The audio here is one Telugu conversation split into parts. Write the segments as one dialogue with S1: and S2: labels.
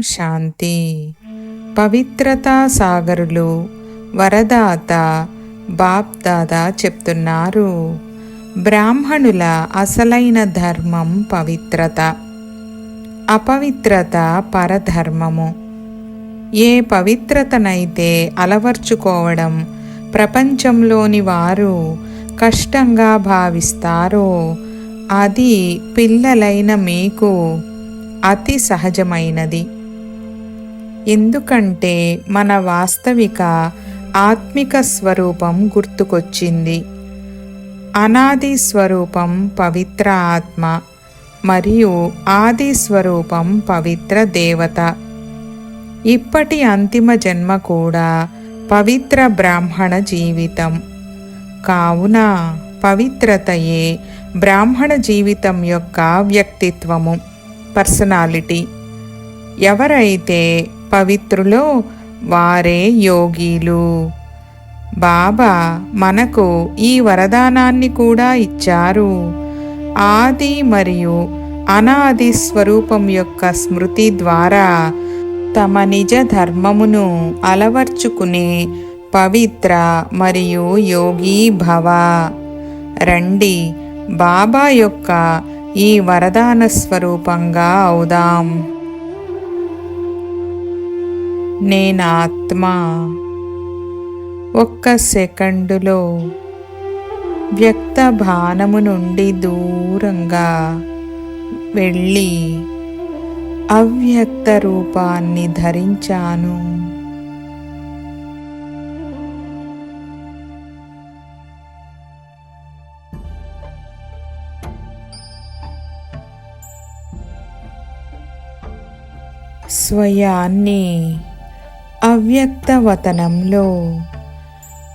S1: శాంతి. పవిత్రతా సాగరులు వరదాత బాప్దాదా చెప్తున్నారు. బ్రాహ్మణుల అసలైన ధర్మం పవిత్రత. అపవిత్రత పరధర్మము. ఏ పవిత్రతనైతే అలవర్చుకోవడం ప్రపంచంలోని వారు కష్టంగా భావిస్తారో అది పిల్లలైన మీకు అతి సహజమైనది. ఎందుకంటే మన వాస్తవిక ఆత్మిక స్వరూపం గుర్తుకొచ్చింది. అనాది స్వరూపం పవిత్ర ఆత్మ మరియు ఆది స్వరూపం పవిత్ర దేవత. ఇప్పటి అంతిమ జన్మ కూడా పవిత్ర బ్రాహ్మణ జీవితం. కావున పవిత్రతయే బ్రాహ్మణ జీవితం యొక్క వ్యక్తిత్వము పర్సనాలిటీ. ఎవరైతే పవిత్రులో వారే యోగీలు. బాబా మనకు ఈ వరదానాన్ని కూడా ఇచ్చారు. ఆది మరియు అనాది స్వరూపం యొక్క స్మృతి ద్వారా తమ నిజ ధర్మమును అలవర్చుకునే పవిత్ర మరియు యోగీ భవ. రండి బాబా యొక్క ఈ వరదాన స్వరూపంగా అవుదాం. నేనాత్మ. ఒక్క సెకండులో వ్యక్త భానము నుండి దూరంగా వెళ్ళి అవ్యక్త రూపాన్ని ధరించాను. స్వయాన్ని అవ్యక్తవతనంలో.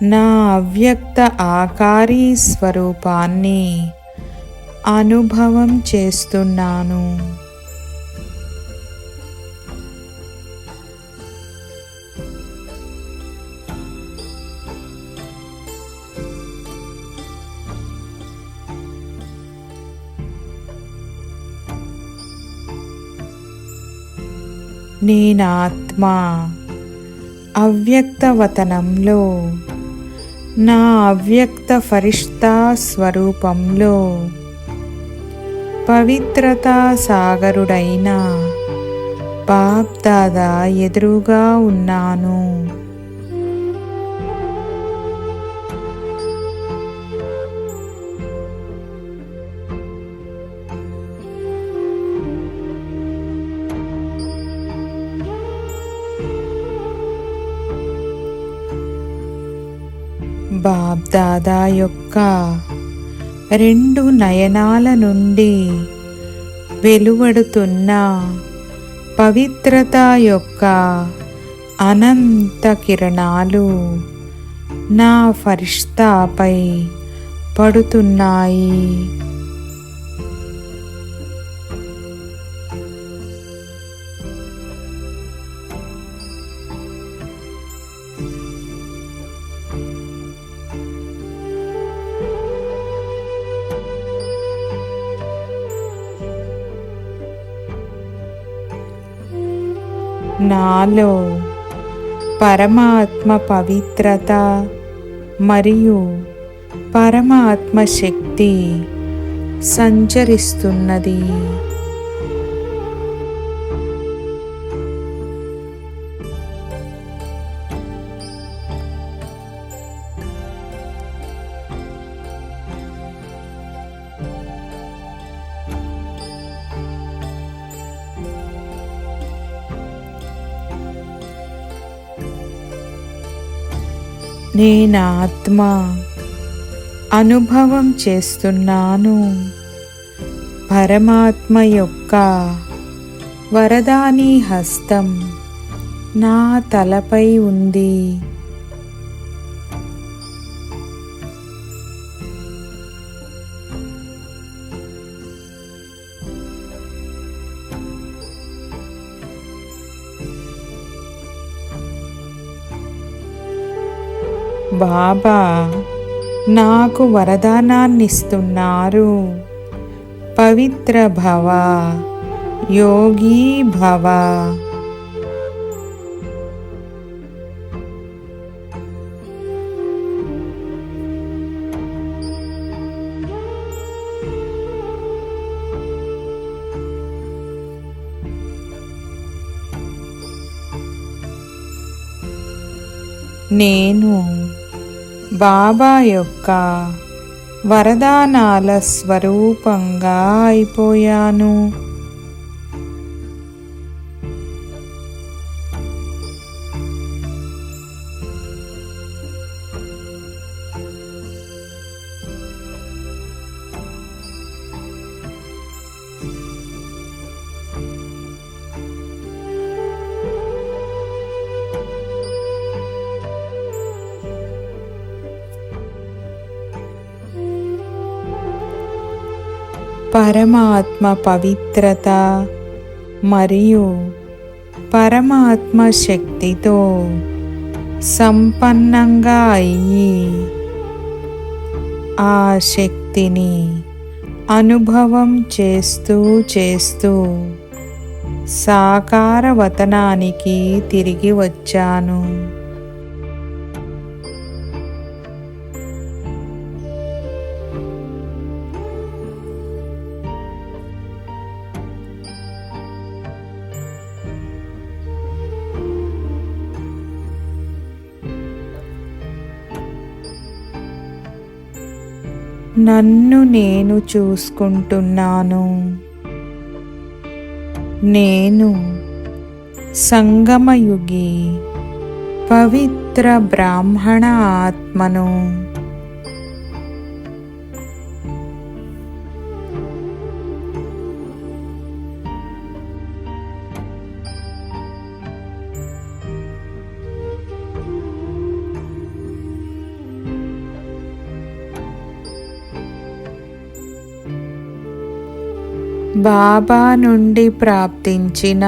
S1: నా అవ్యక్త ఆకారీ స్వరూపాన్ని అనుభవం చేస్తున్నాను. నేనాత్మా అవ్యక్తవతనంలో నా అవ్యక్త ఫరిష్తా స్వరూపంలో పవిత్రతా సాగరుడైన బాప్దాదా ఎదురుగా ఉన్నాను. బాబ్దాదా యొక్క రెండు నయనాల నుండి వెలువడుతున్న పవిత్రత యొక్క అనంత కిరణాలు నా ఫరిష్తాపై పడుతున్నాయి. నాలో పరమాత్మ పవిత్రత మరియు పరమాత్మ శక్తి సంచరిస్తున్నది. నేనాత్మ అనుభవం చేస్తున్నాను. పరమాత్మ యొక్క వరదాని హస్తం నా తలపై ఉంది. బాబా నాకు వరదానాన్నిస్తున్నారు. పవిత్ర భవ యోగీ భవ. నేను బాబా యొక్క వరదానాల స్వరూపంగా అయిపోయాను. పరమాత్మ పవిత్రత మరియు పరమాత్మ శక్తితో సంపన్నంగా అయ్యి ఆ శక్తిని అనుభవం చేస్తూ చేస్తూ సాకార వతనానికి తిరిగి వచ్చాను. నన్ను నేను చూసుకుంటున్నాను. నేను సంగమయుగి పవిత్ర బ్రాహ్మణ ఆత్మను. బాబా నుండి ప్రాప్తించిన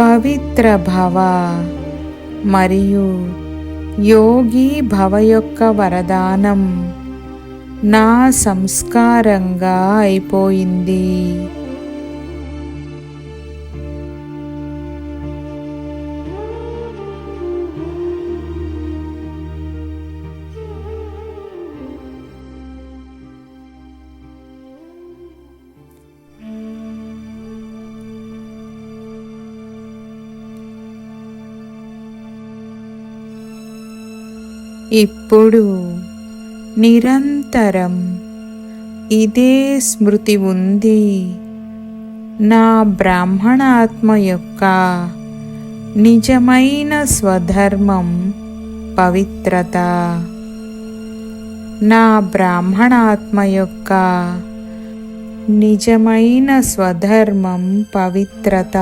S1: పవిత్ర భవ మరియు యోగి భవ యొక్క వరదానం నా సంస్కారంగా అయిపోయింది. ఇప్పుడు నిరంతరం ఇదే స్మృతి ఉంది. నా బ్రాహ్మణాత్మ యొక్క నిజమైన స్వధర్మం పవిత్రత. నా బ్రాహ్మణాత్మ యొక్క నిజమైన స్వధర్మం పవిత్రత.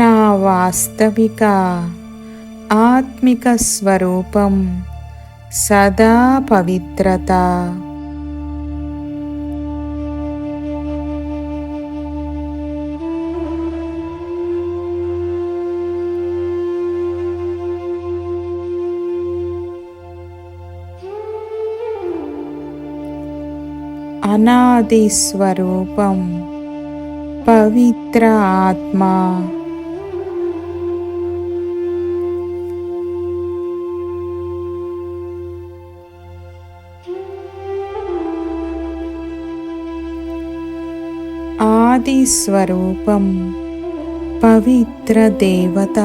S1: నా వాస్తవిక ఆత్మిక స్వరూపం సదా పవిత్రత అనాది స్వరూపం పవిత్ర ఆత్మ ఆది స్వరూపం పవిత్ర దేవత.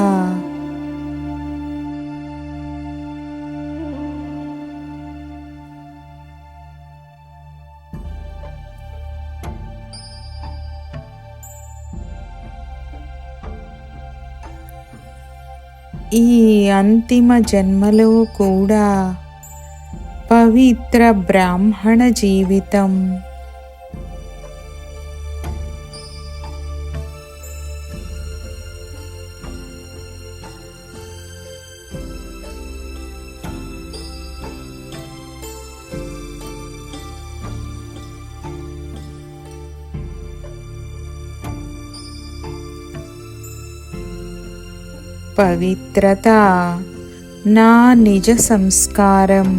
S1: ఈ అంతిమ జన్మలో కూడా పవిత్ర బ్రాహ్మణ జీవితం पवित्रता न निजसंस्कारं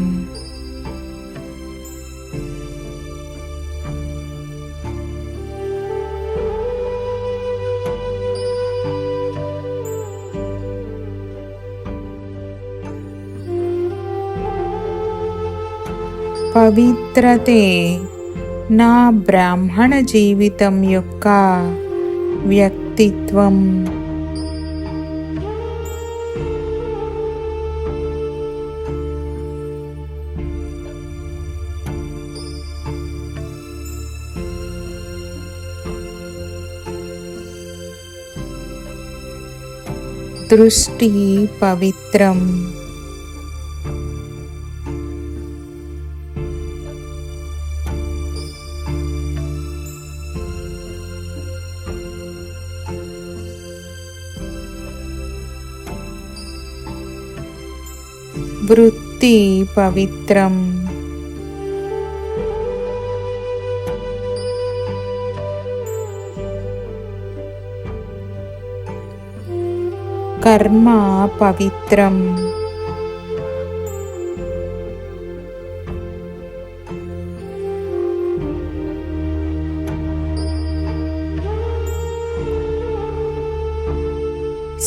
S1: पवित्रते బ్రాహ్మణ జీవితం యొక్క వ్యక్తిత్వం तुष्टि पवित्रम् वृत्ति पवित्रम् కర్మ పవిత్రం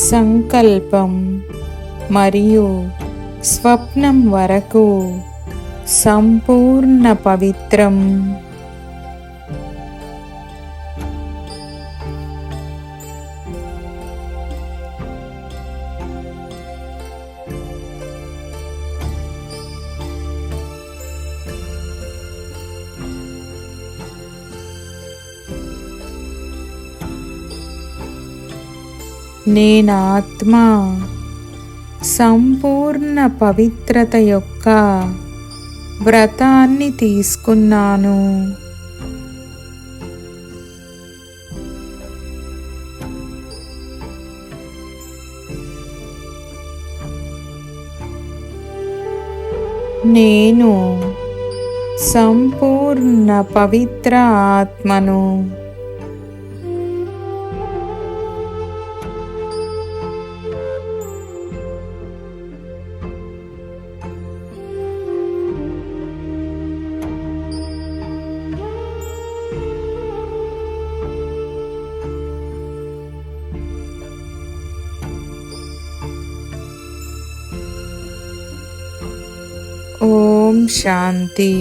S1: సంకల్పం మరియు స్వప్నం వరకు సంపూర్ణ పవిత్రం నేనాత్మ. సంపూర్ణ పవిత్రత యొక్క వ్రతాన్ని తీసుకున్నాను. నేను సంపూర్ణ పవిత్ర ఆత్మను ఓం శాంతి